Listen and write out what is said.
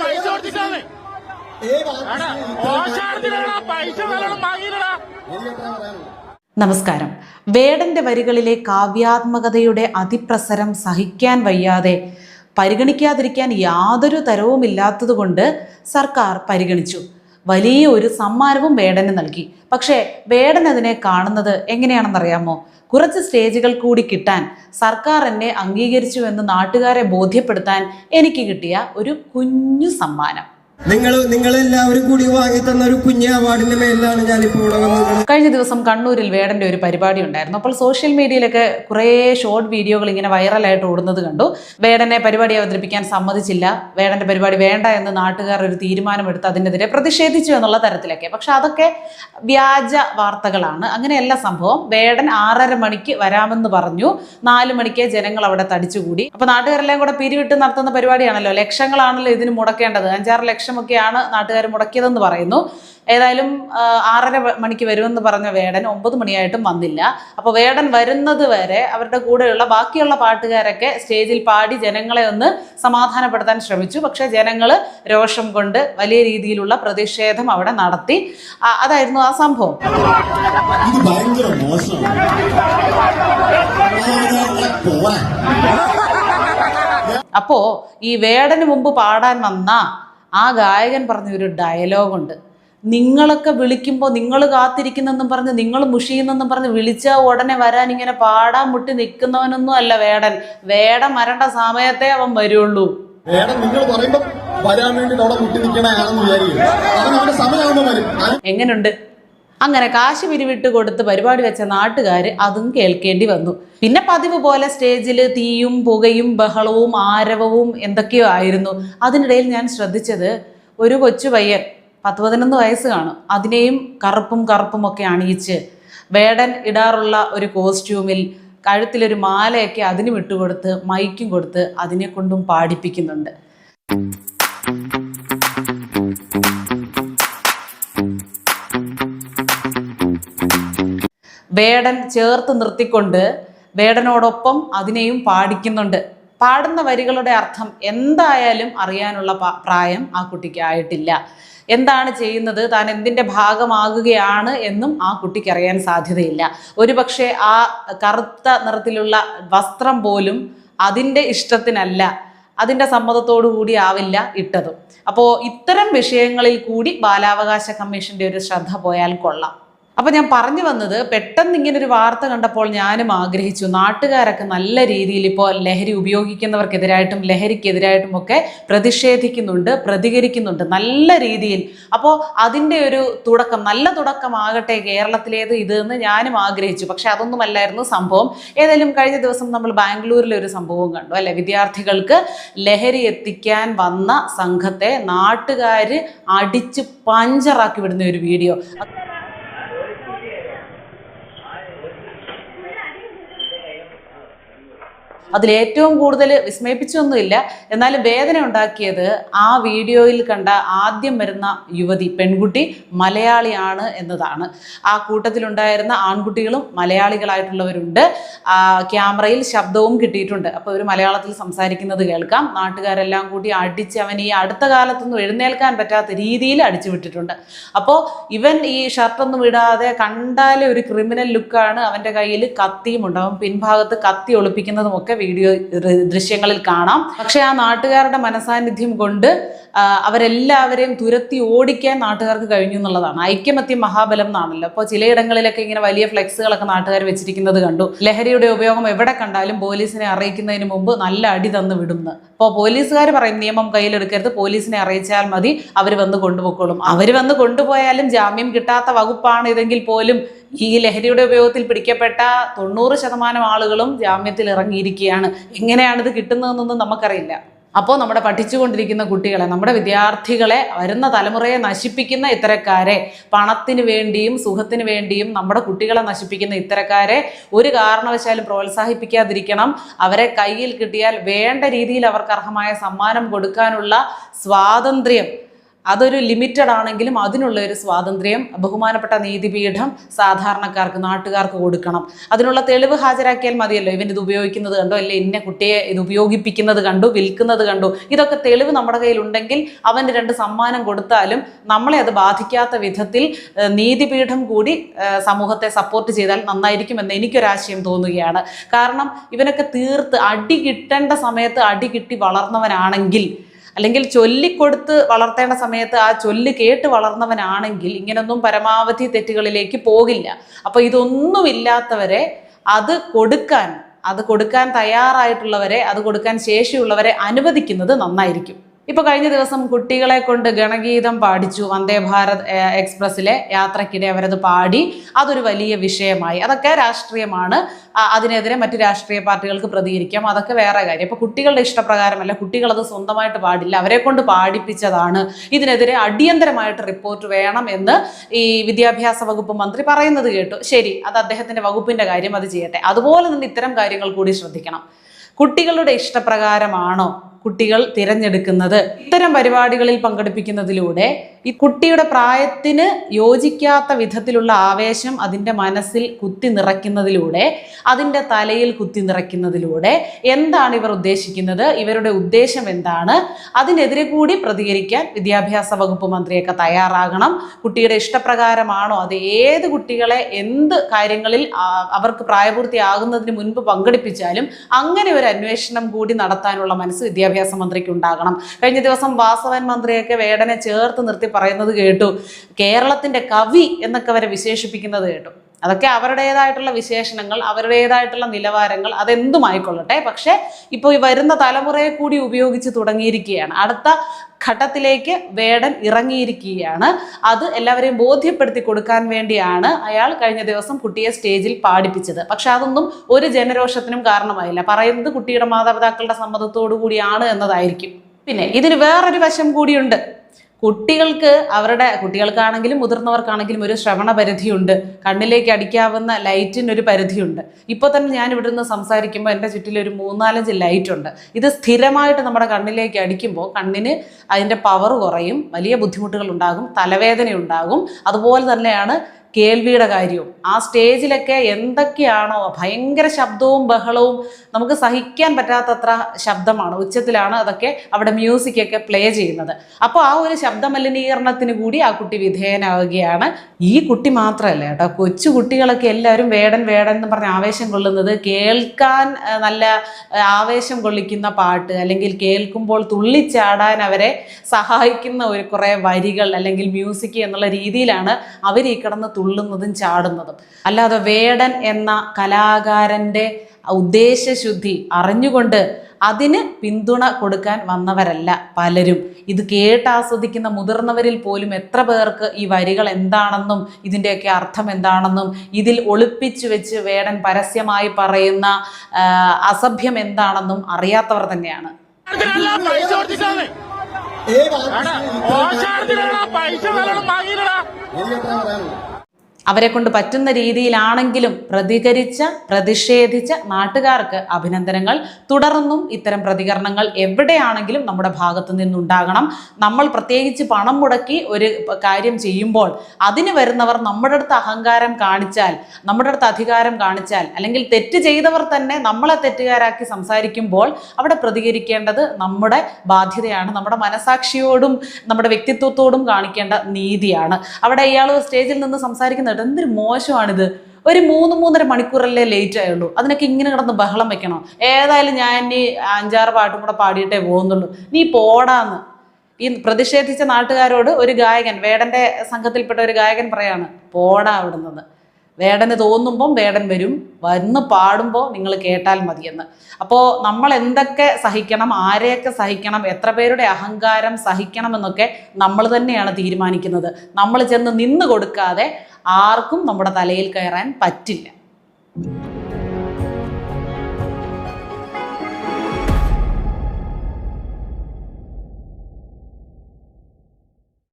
പൈസ നമസ്കാരം. വേടന്റെ വരികളിലെ കാവ്യാത്മകതയുടെ അതിപ്രസരം സഹിക്കാൻ വയ്യാതെ പരിഗണിക്കാതിരിക്കാൻ യാതൊരു തരവുമില്ലാത്തതുകൊണ്ട് സർക്കാർ പരിഗണിച്ചു. വലിയ ഒരു സമ്മാനവും വേടന് നൽകി. പക്ഷേ വേടൻ അതിനെ കാണുന്നത് എങ്ങനെയാണെന്നറിയാമോ? കുറച്ച് സ്റ്റേജുകൾ കൂടി കിട്ടാൻ സർക്കാർ എന്നെ അംഗീകരിച്ചു എന്ന് നാട്ടുകാരെ ബോധ്യപ്പെടുത്താൻ എനിക്ക് കിട്ടിയ ഒരു കുഞ്ഞു സമ്മാനം. നിങ്ങൾ നിങ്ങളെല്ലാവരും കൂടി വാങ്ങി തന്ന ഒരു കുഞ്ഞ് അവാർഡിന്റെ മേലാണ് ഞാനിപ്പോൾ ഇവിടെ വന്നത്. കഴിഞ്ഞ ദിവസം കണ്ണൂരിൽ വേടന്റെ ഒരു പരിപാടി ഉണ്ടായിരുന്നു. അപ്പോൾ സോഷ്യൽ മീഡിയയിലൊക്കെ കുറേ ഷോർട്ട് വീഡിയോകൾ ഇങ്ങനെ വൈറലായിട്ട് ഓടുന്നത് കണ്ടു. വേടനെ പരിപാടി അവതരിപ്പിക്കാൻ സമ്മതിച്ചില്ല. വേടന്റെ പരിപാടി വേണ്ട എന്ന് നാട്ടുകാർ ഒരു തീരുമാനമെടുത്ത് അതിനെതിരെ പ്രതിഷേധിച്ചു എന്നുള്ള തരത്തിലൊക്കെ. പക്ഷെ അതൊക്കെ വ്യാജ വാർത്തകളാണ്. അങ്ങനെയല്ല സംഭവം. വേടൻ ആറര മണിക്ക് വരാമെന്ന് പറഞ്ഞു. നാല് മണിക്ക് ജനങ്ങൾ അവിടെ തടിച്ചുകൂടി. അപ്പൊ നാട്ടുകാരെല്ലാം കൂടെ പിരിവിട്ട് നടത്തുന്ന പരിപാടിയാണല്ലോ. ലക്ഷങ്ങളാണല്ലോ ഇതിന് മുടക്കേണ്ടത്. അഞ്ചാറ് ലക്ഷമൊക്കെയാണ് നാട്ടുകാർ മുടക്കിയതെന്ന് പറയുന്നു. ഏതായാലും ആറര മണിക്ക് വരുമെന്ന് പറഞ്ഞ വേടൻ ഒമ്പത് മണിയായിട്ടും വന്നില്ല. അപ്പോൾ വേടൻ വരുന്നത് വരെ അവരുടെ കൂടെയുള്ള ബാക്കിയുള്ള പാട്ടുകാരൊക്കെ സ്റ്റേജിൽ പാടി ജനങ്ങളെ ഒന്ന് സമാധാനപ്പെടുത്താൻ ശ്രമിച്ചു. പക്ഷേ ജനങ്ങൾ രോഷം കൊണ്ട് വലിയ രീതിയിലുള്ള പ്രതിഷേധം അവിടെ നടത്തി. അതായിരുന്നു ആ സംഭവം. ഇത് ഭയങ്കര മോശമാണ്. പോവാൻ. അപ്പോ ഈ വേടന് മുമ്പ് പാടാൻ വന്ന ആ ഗായകൻ പറഞ്ഞ ഒരു ഡയലോഗുണ്ട്. നിങ്ങളൊക്കെ വിളിക്കുമ്പോൾ നിങ്ങൾ കാത്തിരിക്കുന്നെന്നും പറഞ്ഞ് നിങ്ങൾ മുഷിയുന്നെന്നും പറഞ്ഞ് വിളിച്ചാൽ ഉടനെ വരാൻ ഇങ്ങനെ പാടാൻ മുട്ടി നിൽക്കുന്നവനൊന്നും അല്ല വേടൻ. വേടം വരേണ്ട സമയത്തെ അവൻ വരുള്ളൂ. എങ്ങനെയുണ്ട് നിങ്ങൾ വരാൻ വേണ്ടി അവിടെ മുട്ടി വിചാരിക്കും. അവൻ അങ്ങനെ കാശ് പിരിവിട്ട് കൊടുത്ത് പരിപാടി വെച്ച നാട്ടുകാർ അതും കേൾക്കേണ്ടി വന്നു. പിന്നെ പതിവ് പോലെ സ്റ്റേജിൽ തീയും പുകയും ബഹളവും ആരവവും എന്തൊക്കെയോ ആയിരുന്നു. അതിനിടയിൽ ഞാൻ ശ്രദ്ധിച്ചത് ഒരു കൊച്ചു പയ്യൻ പത്ത് പതിനൊന്ന് വയസ്സ് കാണും. അതിനെയും കറുപ്പും കറുപ്പും ഒക്കെ അണിയിച്ച് വേടൻ ഇടാറുള്ള ഒരു കോസ്റ്റ്യൂമിൽ കഴുത്തിലൊരു മാലയൊക്കെ അതിന് വിട്ടുകൊടുത്ത് മൈക്കും കൊടുത്ത് അതിനെ കൊണ്ടും പാടിപ്പിക്കുന്നുണ്ട്. വേടൻ ചേർത്ത് നിർത്തിക്കൊണ്ട് വേടനോടൊപ്പം അതിനെയും പാടിക്കുന്നുണ്ട്. പാടുന്ന വരികളുടെ അർത്ഥം എന്തായാലും അറിയാനുള്ള പ്രായം ആ കുട്ടിക്കായിട്ടില്ല എന്താണ് ചെയ്യുന്നത്? താൻ എന്തിന്റെ ഭാഗമാകുകയാണ് എന്നും ആ കുട്ടിക്ക് അറിയാൻ സാധ്യതയില്ല. ഒരുപക്ഷെ ആ കറുത്ത നിറത്തിലുള്ള വസ്ത്രം പോലും അതിന്റെ ഇഷ്ടത്തിനല്ല. അതിന്റെ സമ്മതത്തോടു കൂടി ആവില്ല ഇട്ടതും. അപ്പോൾ ഇത്തരം വിഷയങ്ങളിൽ കൂടി ബാലാവകാശ കമ്മീഷന്റെ ഒരു ശ്രദ്ധ പോയാൽ കൊള്ളാം. അപ്പൊ ഞാൻ പറഞ്ഞു വന്നത് പെട്ടെന്ന് ഒരു വാർത്ത കണ്ടപ്പോൾ ഞാനും ആഗ്രഹിച്ചു. നാട്ടുകാരൊക്കെ നല്ല രീതിയിൽ ഇപ്പോൾ ലഹരി ഉപയോഗിക്കുന്നവർക്കെതിരായിട്ടും ലഹരിക്കെതിരായിട്ടും ഒക്കെ പ്രതിഷേധിക്കുന്നുണ്ട് പ്രതികരിക്കുന്നുണ്ട് നല്ല രീതിയിൽ. അപ്പോൾ അതിന്റെ ഒരു തുടക്കം നല്ല തുടക്കമാകട്ടെ കേരളത്തിലേത് ഇത് എന്ന് ഞാനും ആഗ്രഹിച്ചു. പക്ഷേ അതൊന്നുമല്ലായിരുന്നു സംഭവം. ഏതായാലും കഴിഞ്ഞ ദിവസം നമ്മൾ ബാംഗ്ലൂരിലെ ഒരു സംഭവം കണ്ടു അല്ലെ? വിദ്യാർത്ഥികൾക്ക് ലഹരി എത്തിക്കാൻ വന്ന സംഘത്തെ നാട്ടുകാർ അടിച്ച് പഞ്ചറാക്കി വിടുന്ന ഒരു വീഡിയോ. അതിലേറ്റവും കൂടുതൽ വിസ്മയിപ്പിച്ചൊന്നുമില്ല. എന്നാലും വേദന ഉണ്ടാക്കിയത് ആ വീഡിയോയിൽ കണ്ട ആദ്യം വരുന്ന യുവതി പെൺകുട്ടി മലയാളിയാണ് എന്നതാണ്. ആ കൂട്ടത്തിലുണ്ടായിരുന്ന ആൺകുട്ടികളും മലയാളികളായിട്ടുള്ളവരുണ്ട്. ക്യാമറയിൽ ശബ്ദവും കിട്ടിയിട്ടുണ്ട്. അപ്പോൾ ഒരു മലയാളത്തിൽ സംസാരിക്കുന്നത് കേൾക്കാം. നാട്ടുകാരെല്ലാം കൂടി അടിച്ച് അവൻ ഈ അടുത്ത കാലത്തൊന്നും എഴുന്നേൽക്കാൻ പറ്റാത്ത രീതിയിൽ അടിച്ചു വിട്ടിട്ടുണ്ട്. അപ്പോൾ ഇവൻ ഈ ഷർട്ടൊന്നും ഇടാതെ കണ്ടാലേ ഒരു ക്രിമിനൽ ലുക്കാണ്. അവന്റെ കയ്യിൽ കത്തിയും ഉണ്ടാവും പിൻഭാഗത്ത് കത്തി ഒളിപ്പിക്കുന്നതും ഒക്കെ വീഡിയോ ദൃശ്യങ്ങളിൽ കാണാം. പക്ഷേ ആ നാട്ടുകാരുടെ മനസാന്നിധ്യം കൊണ്ട് അവരെല്ലാവരെയും തുരത്തി ഓടിക്കാൻ നാട്ടുകാർക്ക് കഴിഞ്ഞു എന്നുള്ളതാണ്. ഐക്യമത്യം മഹാബലം എന്നാണല്ലോ. അപ്പോൾ ചിലയിടങ്ങളിലൊക്കെ ഇങ്ങനെ വലിയ ഫ്ലെക്സുകളൊക്കെ നാട്ടുകാർ വെച്ചിരിക്കുന്നത് കണ്ടു. ലഹരിയുടെ ഉപയോഗം എവിടെ കണ്ടാലും പോലീസിനെ അറിയിക്കുന്നതിന് മുമ്പ് നല്ല അടി തന്നു വിടുന്നു. അപ്പോൾ പോലീസുകാർ പറയും നിയമം കയ്യിലെടുക്കരുത് പോലീസിനെ അറിയിച്ചാൽ മതി അവർ വന്ന് കൊണ്ടുപോയിക്കോളും. അവർ വന്ന് കൊണ്ടുപോയാലും ജാമ്യം കിട്ടാത്ത വകുപ്പാണ് ഇതെങ്കിൽ പോലും ഈ ലഹരിയുടെ ഉപയോഗത്തിൽ പിടിക്കപ്പെട്ട തൊണ്ണൂറ് ശതമാനം ആളുകളും ജാമ്യത്തിൽ ഇറങ്ങിയിരിക്കുകയാണ്. എങ്ങനെയാണിത് കിട്ടുന്നതെന്നൊന്നും നമുക്കറിയില്ല. അപ്പോൾ നമ്മുടെ പഠിച്ചുകൊണ്ടിരിക്കുന്ന കുട്ടികളെ നമ്മുടെ വിദ്യാർത്ഥികളെ വരുന്ന തലമുറയെ നശിപ്പിക്കുന്ന ഇത്തരക്കാരെ പണത്തിന് വേണ്ടിയും സുഖത്തിന് വേണ്ടിയും നമ്മുടെ കുട്ടികളെ നശിപ്പിക്കുന്ന ഇത്തരക്കാരെ ഒരു കാരണവശാലും പ്രോത്സാഹിപ്പിക്കാതിരിക്കണം. അവരെ കയ്യിൽ കിട്ടിയാൽ വേണ്ട രീതിയിൽ അവർക്ക് അർഹമായ സമ്മാനം കൊടുക്കാനുള്ള സ്വാതന്ത്ര്യം അതൊരു ലിമിറ്റഡ് ആണെങ്കിലും അതിനുള്ള ഒരു സ്വാതന്ത്ര്യം ബഹുമാനപ്പെട്ട നീതിപീഠം സാധാരണക്കാർക്ക് നാട്ടുകാർക്ക് കൊടുക്കണം. അതിനുള്ള തെളിവ് ഹാജരാക്കിയാൽ മതിയല്ലോ. ഇവൻ ഇത് ഉപയോഗിക്കുന്നത് കണ്ടോ? അല്ലെ ഇന്ന കുട്ടിയെ ഇത് ഉപയോഗിപ്പിക്കുന്നത് കണ്ടു വിൽക്കുന്നത് കണ്ടു. ഇതൊക്കെ തെളിവ് നമ്മുടെ കയ്യിലുണ്ടെങ്കിൽ അവന് രണ്ട് സമ്മാനം കൊടുത്താലും നമ്മളെ അത് ബാധിക്കാത്ത വിധത്തിൽ നീതിപീഠം കൂടി സമൂഹത്തെ സപ്പോർട്ട് ചെയ്താൽ നന്നായിരിക്കുമെന്ന് എനിക്കൊരാശയം തോന്നുകയാണ്. കാരണം ഇവനൊക്കെ തീർത്ത് അടി കിട്ടേണ്ട സമയത്ത് അടി കിട്ടി വളർന്നവനാണെങ്കിൽ അല്ലെങ്കിൽ ചൊല്ലിക്കൊടുത്ത് വളർത്തേണ്ട സമയത്ത് ആ ചൊല്ല് കേട്ട് വളർന്നവനാണെങ്കിൽ ഇങ്ങനൊന്നും പരമാവധി തെറ്റുകളിലേക്ക് പോകില്ല. അപ്പൊ ഇതൊന്നുമില്ലാത്തവരെ അത് കൊടുക്കാൻ അത് കൊടുക്കാൻ തയ്യാറായിട്ടുള്ളവരെ അത് കൊടുക്കാൻ ശേഷിയുള്ളവരെ അനുവദിക്കുന്നത് നന്നായിരിക്കും. ഇപ്പൊ കഴിഞ്ഞ ദിവസം കുട്ടികളെ കൊണ്ട് ഗണഗീതം പാടിച്ചു വന്ദേ ഭാരത് എക്സ്പ്രസ്സിലെ യാത്രക്കിടെ അവരത് പാടി. അതൊരു വലിയ വിഷയമായി. അതൊക്കെ രാഷ്ട്രീയമാണ്. അതിനെതിരെ മറ്റ് രാഷ്ട്രീയ പാർട്ടികൾക്ക് പ്രതികരിക്കാം. അതൊക്കെ വേറെ കാര്യം. ഇപ്പൊ കുട്ടികളുടെ ഇഷ്ടപ്രകാരമല്ല. കുട്ടികൾ അത് സ്വന്തമായിട്ട് പാടില്ല. അവരെ കൊണ്ട് പാടിപ്പിച്ചതാണ്. ഇതിനെതിരെ അടിയന്തരമായിട്ട് റിപ്പോർട്ട് വേണം എന്ന് ഈ വിദ്യാഭ്യാസ വകുപ്പ് മന്ത്രി പറയുന്നത് കേട്ടു. ശരി അത് അദ്ദേഹത്തിന്റെ വകുപ്പിന്റെ കാര്യം അത് ചെയ്യട്ടെ. അതുപോലെ തന്നെ ഇത്തരം കാര്യങ്ങൾ കൂടി ശ്രദ്ധിക്കണം. കുട്ടികളുടെ ഇഷ്ടപ്രകാരമാണോ കുട്ടികൾ തിരഞ്ഞെടുക്കുന്നത്. ഇത്തരം പരിപാടികളിൽ പങ്കെടുപ്പിക്കുന്നതിലൂടെ ഈ കുട്ടിയുടെ പ്രായത്തിന് യോജിക്കാത്ത വിധത്തിലുള്ള ആവേശം അതിന്റെ മനസ്സിൽ കുത്തി നിറയ്ക്കുന്നതിലൂടെ അതിന്റെ തലയിൽ കുത്തി നിറയ്ക്കുന്നതിലൂടെ എന്താണ് ഇവർ ഉദ്ദേശിക്കുന്നത്? ഇവരുടെ ഉദ്ദേശം എന്താണ്? അതിനെതിരെ കൂടി പ്രതികരിക്കാൻ വിദ്യാഭ്യാസ വകുപ്പ് മന്ത്രിയൊക്കെ തയ്യാറാകണം. കുട്ടിയുടെ ഇഷ്ടപ്രകാരമാണോ? അത് ഏത് കുട്ടികളെ എന്ത് കാര്യങ്ങളിൽ അവർക്ക് പ്രായപൂർത്തിയാകുന്നതിന് മുൻപ് പങ്കെടുപ്പിച്ചാലും അങ്ങനെ ഒരു അന്വേഷണം കൂടി നടത്താനുള്ള മനസ്സ് വിദ്യാഭ്യാസ മന്ത്രിക്ക് ഉണ്ടാകണം കഴിഞ്ഞ ദിവസം വാസവൻ മന്ത്രിയൊക്കെ വേടനെ ചേർത്ത് നിർത്തി പറയുന്നത് കേട്ടു. കേരളത്തിന്റെ കവി എന്നൊക്കെ വരെ വിശേഷിപ്പിക്കുന്നത് കേട്ടു. അതൊക്കെ അവരുടേതായിട്ടുള്ള വിശേഷണങ്ങൾ അവരുടേതായിട്ടുള്ള നിലവാരങ്ങൾ അതെന്തുമായിക്കൊള്ളട്ടെ? പക്ഷേ ഇപ്പോൾ ഈ വരുന്ന തലമുറയെ കൂടി ഉപയോഗിച്ച് തുടങ്ങിയിരിക്കുകയാണ്. അടുത്ത ഘട്ടത്തിലേക്ക് വേടൻ ഇറങ്ങിയിരിക്കുകയാണ്. അത് എല്ലാവരെയും ബോധ്യപ്പെടുത്തി കൊടുക്കാൻ വേണ്ടിയാണ് അയാൾ കഴിഞ്ഞ ദിവസം കുട്ടിയെ സ്റ്റേജിൽ പാടിപ്പിച്ചത്. പക്ഷെ അതൊന്നും ഒരു ജനരോഷത്തിനും കാരണമായില്ല. പറയുന്നത് കുട്ടിയുടെ മാതാപിതാക്കളുടെ സമ്മതത്തോടു കൂടിയാണ് എന്നതായിരിക്കും. പിന്നെ ഇതിന് വേറൊരു വശം കൂടിയുണ്ട്. കുട്ടികൾക്ക് അവരുടെ കുട്ടികൾക്കാണെങ്കിലും മുതിർന്നവർക്കാണെങ്കിലും ഒരു ശ്രവണ പരിധിയുണ്ട്. കണ്ണിലേക്ക് അടിക്കാവുന്ന ലൈറ്റിന് ഒരു പരിധിയുണ്ട്. ഇപ്പോൾ തന്നെ ഞാൻ ഇവിടെ നിന്ന് സംസാരിക്കുമ്പോൾ എന്റെ ചുറ്റിൽ ഒരു മൂന്നാലഞ്ച് ലൈറ്റ് ഉണ്ട് ഇത് സ്ഥിരമായിട്ട് നമ്മുടെ കണ്ണിലേക്ക് അടിക്കുമ്പോൾ കണ്ണിന് അതിന്റെ പവർ കുറയും വലിയ ബുദ്ധിമുട്ടുകൾ ഉണ്ടാകും തലവേദന ഉണ്ടാകും. അതുപോലെ തന്നെയാണ് കേൾവിയുടെ കാര്യവും. ആ സ്റ്റേജിലൊക്കെ എന്തൊക്കെയാണോ ഭയങ്കര ശബ്ദവും ബഹളവും നമുക്ക് സഹിക്കാൻ പറ്റാത്തത്ര ശബ്ദമാണ് ഉച്ചത്തിലാണ് അതൊക്കെ അവിടെ മ്യൂസിക്കൊക്കെ പ്ലേ ചെയ്യുന്നത്. അപ്പോൾ ആ ഒരു ശബ്ദ മലിനീകരണത്തിന് കൂടി ആ കുട്ടി വിധേയനാവുകയാണ്. ഈ കുട്ടി മാത്രമല്ല കേട്ടോ കൊച്ചു കുട്ടികളൊക്കെ എല്ലാവരും വേടൻ വേടൻ എന്ന് പറഞ്ഞ് ആവേശം കൊള്ളുന്നത് കേൾക്കാൻ നല്ല ആവേശം കൊള്ളിക്കുന്ന പാട്ട് അല്ലെങ്കിൽ കേൾക്കുമ്പോൾ തുള്ളിച്ചാടാൻ അവരെ സഹായിക്കുന്ന ഒരു കുറേ വരികൾ അല്ലെങ്കിൽ മ്യൂസിക് എന്നുള്ള രീതിയിലാണ് അവർ ഈ കിടന്ന് തുള്ളുന്നതും ചാടുന്നതും. അല്ലാതെ വേടൻ എന്ന കലാകാരന്റെ ഉദ്ദേശശുദ്ധി അറിഞ്ഞുകൊണ്ട് അതിന് പിന്തുണ കൊടുക്കാൻ വന്നവരല്ല പലരും. ഇത് കേട്ടാസ്വദിക്കുന്ന മുതിർന്നവരിൽ പോലും എത്ര പേർക്ക് ഈ വരികൾ എന്താണെന്നും ഇതിന്റെയൊക്കെ അർത്ഥം എന്താണെന്നും ഇതിൽ ഒളിപ്പിച്ചു വെച്ച് വേടൻ പരസ്യമായി പറയുന്ന അസഭ്യം എന്താണെന്നും അറിയാത്തവർ തന്നെയാണ്. പൈസ അവരെ കൊണ്ട് പറ്റുന്ന രീതിയിലാണെങ്കിലും പ്രതികരിച്ച പ്രതിഷേധിച്ച നാട്ടുകാർക്ക് അഭിനന്ദനങ്ങൾ. തുടർന്നും ഇത്തരം പ്രതികരണങ്ങൾ എവിടെയാണെങ്കിലും നമ്മുടെ ഭാഗത്തു നിന്നുണ്ടാകണം. നമ്മൾ പ്രത്യേകിച്ച് പണം മുടക്കി ഒരു കാര്യം ചെയ്യുമ്പോൾ അതിന് വരുന്നവർ നമ്മുടെ അടുത്ത് അഹങ്കാരം കാണിച്ചാൽ നമ്മുടെ അടുത്ത് അധികാരം കാണിച്ചാൽ അല്ലെങ്കിൽ തെറ്റ് ചെയ്തവർ തന്നെ നമ്മളെ തെറ്റുകാരാക്കി സംസാരിക്കുമ്പോൾ അവിടെ പ്രതികരിക്കേണ്ടത് നമ്മുടെ ബാധ്യതയാണ്. നമ്മുടെ മനസാക്ഷിയോടും നമ്മുടെ വ്യക്തിത്വത്തോടും കാണിക്കേണ്ട നീതിയാണ്. അവിടെ ഇയാൾ സ്റ്റേജിൽ നിന്ന് സംസാരിക്കുന്നുണ്ട് എന്തൊരു മോശമാണിത്. ഒരു മൂന്ന് മൂന്നര മണിക്കൂറല്ലേ ലേറ്റ് ആയുള്ളൂ. അതിനൊക്കെ ഇങ്ങനെ കിടന്ന് ബഹളം വെക്കണോ? ഏതായാലും ഞാൻ ഇനി അഞ്ചാറ് പാട്ടും കൂടെ പാടിയിട്ടേ പോകുന്നുള്ളൂ. നീ പോടാന്ന്. ഈ പ്രതിഷേധിച്ച നാട്ടുകാരോട് ഒരു ഗായകൻ വേടന്റെ സംഘത്തിൽപ്പെട്ട ഒരു ഗായകൻ പറയാണ് പോടാ അവിടുന്ന് വേടന് തോന്നുമ്പം വേടൻ വരും വന്ന് പാടുമ്പോൾ നിങ്ങൾ കേട്ടാൽ മതിയെന്ന്. അപ്പോൾ നമ്മൾ എന്തൊക്കെ സഹിക്കണം ആരെയൊക്കെ സഹിക്കണം എത്ര പേരുടെ അഹങ്കാരം സഹിക്കണം എന്നൊക്കെ നമ്മൾ തന്നെയാണ് തീരുമാനിക്കുന്നത്. നമ്മൾ ചെന്ന് നിന്ന് കൊടുക്കാതെ ആർക്കും നമ്മുടെ തലയിൽ കയറാൻ പറ്റില്ല.